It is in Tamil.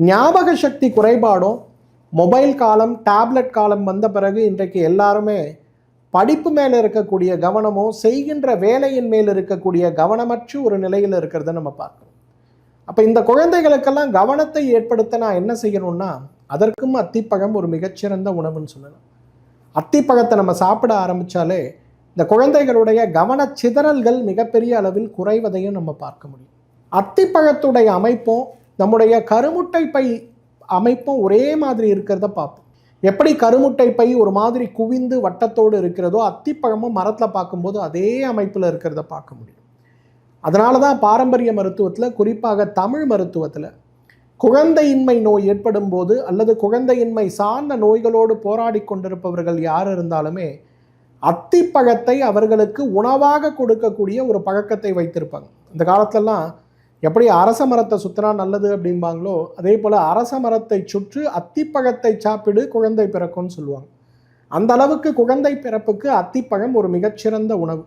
ஞாபக சக்தி குறைபாடும் மொபைல் காலம் டேப்லெட் காலம் வந்த பிறகு இன்றைக்கு எல்லாருமே படிப்பு மேலே இருக்கக்கூடிய கவனமும் செய்கின்ற வேலையின் மேல் இருக்கக்கூடிய கவனமற்ற ஒரு நிலையில் இருக்கிறத நம்ம பார்க்கணும் அப்போ இந்த குழந்தைகளுக்கெல்லாம் கவனத்தை ஏற்படுத்த நான் என்ன செய்யணும்னா அதற்கும் அத்திப்பழம் ஒரு மிகச்சிறந்த உணவுன்னு சொல்லலாம். அத்திப்பழத்தை நம்ம சாப்பிட ஆரம்பித்தாலே இந்த குழந்தைகளுடைய கவனச் சிதறல்கள் மிகப்பெரிய அளவில் குறைவதையும் நம்ம பார்க்க முடியும். அத்திப்பழத்துடைய அமைப்பும் நம்முடைய கருமுட்டை பை அமைப்பும் ஒரே மாதிரி இருக்கிறத பார்ப்போம். எப்படி கருமுட்டை பை ஒரு மாதிரி குவிந்து வட்டத்தோடு இருக்கிறதோ அத்திப்பழமும் மரத்தில் பார்க்கும்போது அதே அமைப்பில் இருக்கிறத பார்க்க முடியும். அதனால தான் பாரம்பரிய மருத்துவத்தில் குறிப்பாக தமிழ் மருத்துவத்தில் குழந்தையின்மை நோய் ஏற்படும் போது அல்லது குழந்தையின்மை சார்ந்த நோய்களோடு போராடி கொண்டிருப்பவர்கள் யார் இருந்தாலுமே அத்திப்பழத்தை அவர்களுக்கு உணவாக கொடுக்கக்கூடிய ஒரு பழக்கத்தை வைத்திருப்பாங்க. இந்த காலத்துலலாம் எப்படி அரச மரத்தை சுத்தினா நல்லது அப்படிம்பாங்களோ அதே போல் அரச மரத்தை சுற்று அத்திப்பழத்தை சாப்பிடு குழந்தை பிறக்கும்னு சொல்லுவாங்க. அந்த அளவுக்கு குழந்தை பிறப்புக்கு அத்திப்பழம் ஒரு மிகச்சிறந்த உணவு.